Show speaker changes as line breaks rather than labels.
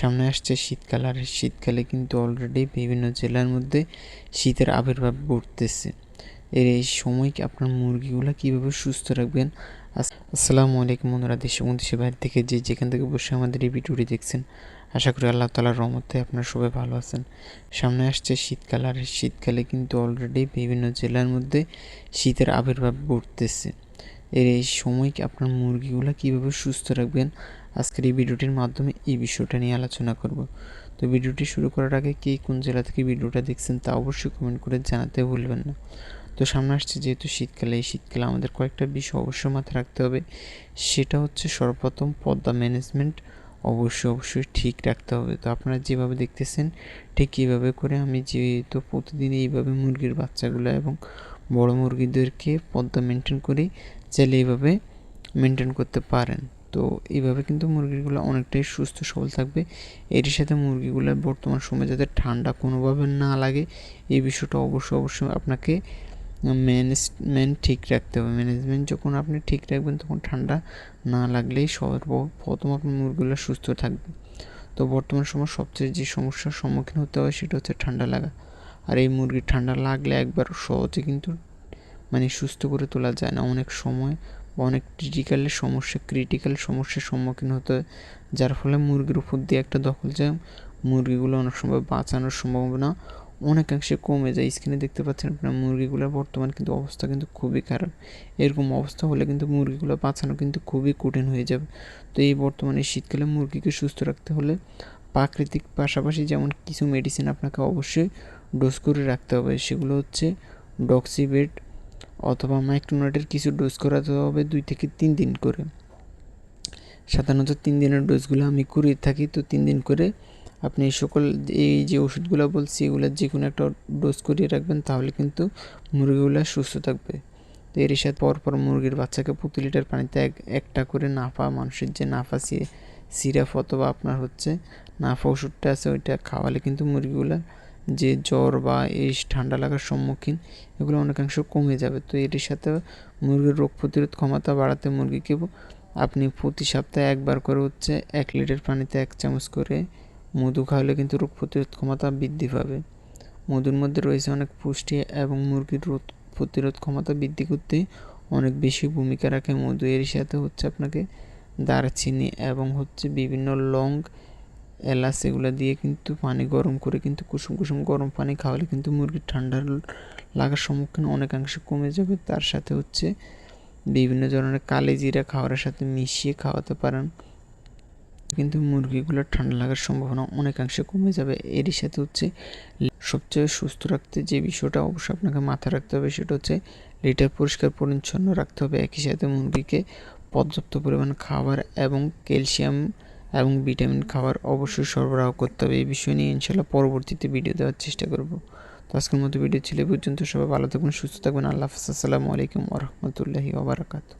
সামনে আসছে শীতকাল, আর শীতকালে কিন্তু অলরেডি বিভিন্ন জেলার মধ্যে শীতের আবির্ভাব ঘটতেছে। এর এই সময় আপনার মুরগিগুলো কীভাবে সুস্থ রাখবেন? আস- আসসালামু আলাইকুম বন্ধুরা, দেশ এবং দেশের বাইরে থেকে যে যেখান থেকে বসে আমাদের এই ভিডিওটি দেখছেন, আশা করি আল্লাহ তালার রহমতে আপনারা সবাই ভালো আছেন। সামনে আসছে শীতকাল, আর শীতকালে কিন্তু অলরেডি বিভিন্ন জেলার মধ্যে শীতের আবির্ভাব ঘটতেছে। এর এই সময় আপনার মুরগিগুলো কীভাবে সুস্থ রাখবেন? আজকের এই ভিডিওটির মাধ্যমে এই বিষয়টা নিয়ে আলোচনা করব। তো ভিডিওটি শুরু করার আগে কে কোন জেলা থেকে ভিডিওটা দেখছেন তা অবশ্যই কমেন্ট করে জানাতে ভুলবেন না। তো সামনে আসছে যেহেতু শীতকালে, এই শীতকালে আমাদের কয়েকটা বিষয় অবশ্যই মাথায় রাখতে হবে। সেটা হচ্ছে সর্বপ্রথম পদ্মা ম্যানেজমেন্ট অবশ্যই অবশ্যই ঠিক রাখতে হবে। তো আপনারা যেভাবে দেখতেছেন, ঠিক কীভাবে করে আমি যেহেতু প্রতিদিন এইভাবে মুরগির বাচ্চাগুলো এবং বড় মুরগিদেরকে পদ্মা মেনটেন করি চাইলে এইভাবে মেনটেন করতে পারেন। তো এইভাবে কিন্তু মুরগিগুলো অনেকটাই সুস্থ, সবল থাকবে। এর সাথে মুরগিগুলোর বর্তমান সময়ে যাতে ঠান্ডা কোনোভাবে না লাগে, এই বিষয়টা অবশ্যই অবশ্যই আপনাকে ম্যানেজমেন্ট ঠিক রাখতে হবে। ম্যানেজমেন্ট যখন আপনি ঠিক রাখবেন তখন ঠান্ডা না লাগলেই সর্বপ্রথম আপনার মুরগিগুলো সুস্থ থাকবে। তো বর্তমান সময় সবচেয়ে যে সমস্যার সম্মুখীন হতে হয় সেটা হচ্ছে ঠান্ডা লাগা। আর এই মুরগির ঠান্ডা লাগলে একবার সহজে কিন্তু মানে সুস্থ করে তোলা যায় না। অনেক সময় অনেক ক্রিটিক্যালের সমস্যা ক্রিটিক্যাল সমস্যার সম্মুখীন হতে হয়, যার ফলে মুরগির উপর দিয়ে একটা দখল যায় মুরগিগুলো অনেক সময় বাঁচানোর সম্ভাবনা অনেকাংশে কমে যায়। স্ক্রিনে দেখতে পাচ্ছেন আপনার, মুরগিগুলোর বর্তমান কিন্তু অবস্থা কিন্তু খুবই খারাপ। এরকম অবস্থা হলে কিন্তু মুরগিগুলো বাঁচানো কিন্তু খুবই কঠিন হয়ে যাবে। তো এই বর্তমানে শীতকালে মুরগিকে সুস্থ রাখতে হলে প্রাকৃতিক পাশাপাশি যেমন কিছু মেডিসিন আপনাকে অবশ্যই ডোজ করে রাখতে হবে, সেগুলো হচ্ছে ডক্সিবেট অথবা মাইক্রোনাটের কিছু ডোজ করাতে হবে দুই থেকে তিন দিন করে। সাধারণত তিন দিনের ডোজগুলো আমি করিয়ে থাকি, তো তিন দিন করে আপনি এই সকল এই যে ওষুধগুলো বলছি এগুলোর যে কোনো একটা ডোজ করিয়ে রাখবেন, তাহলে কিন্তু মুরগিগুলো সুস্থ থাকবে। তো এর সাথে পরপর মুরগির বাচ্চাকে প্রতি লিটার পানিতে এক, একটা করে নাফা, মানুষের যে নাফা সিরাপ অথবা আপনার হচ্ছে নাফা ওষুধটা আছে, ওইটা খাওয়ালে কিন্তু মুরগিগুলো যে জ্বর বা এই ঠান্ডা লাগার সম্মুখীন এগুলো অনেকাংশ কমে যাবে। তো এর সাথে মুরগির রোগ প্রতিরোধ ক্ষমতা বাড়াতে মুরগিকে আপনি প্রতি সপ্তাহে একবার করে হচ্ছে এক লিটার পানিতে এক চামচ করে মধু খাওয়ালে কিন্তু রোগ প্রতিরোধ ক্ষমতা বৃদ্ধি পাবে। মধুর মধ্যে রয়েছে অনেক পুষ্টি এবং মুরগির রোগ প্রতিরোধ ক্ষমতা বৃদ্ধি করতে অনেক বেশি ভূমিকা রাখে মধু। এর সাথে হচ্ছে আপনাকে দারচিনি এবং হচ্ছে বিভিন্ন লং এলাচ এগুলো দিয়ে কিন্তু পানি গরম করে কিন্তু কুসুম কুসুম গরম পানি খাওয়ালে কিন্তু মুরগির ঠান্ডার লাগার সম্মুখীন অনেকাংশে কমে যাবে। তার সাথে হচ্ছে বিভিন্ন ধরনের কালি জিরা খাওয়ার সাথে মিশিয়ে খাওয়াতে পারেন। কিন্তু মুরগিগুলোর ঠান্ডা লাগার সম্ভাবনা অনেকাংশে কমে যাবে। এরই সাথে হচ্ছে সবচেয়ে সুস্থ রাখতে যে বিষয়টা অবশ্যই আপনাকে মাথায় রাখতে হবে সেটা হচ্ছে লিটার পরিষ্কার পরিচ্ছন্ন রাখতে হবে। একই সাথে মুরগিকে পর্যাপ্ত পরিমাণ খাবার এবং ক্যালসিয়াম এবং ভিটামিন খাবার অবশ্যই সরবরাহ করতে হবে। এই বিষয় নিয়ে ইনশাল্লাহ পরবর্তীতে ভিডিও দেওয়ার চেষ্টা করব। তো আজকের মতো ভিডিও ছিল পর্যন্ত। সবাই ভালো থাকবেন সুস্থ থাকবেন আল্লাহ হাফিজ। আসসালামু আলাইকুম ওরহমতুল্লাহি ওবরাকাতু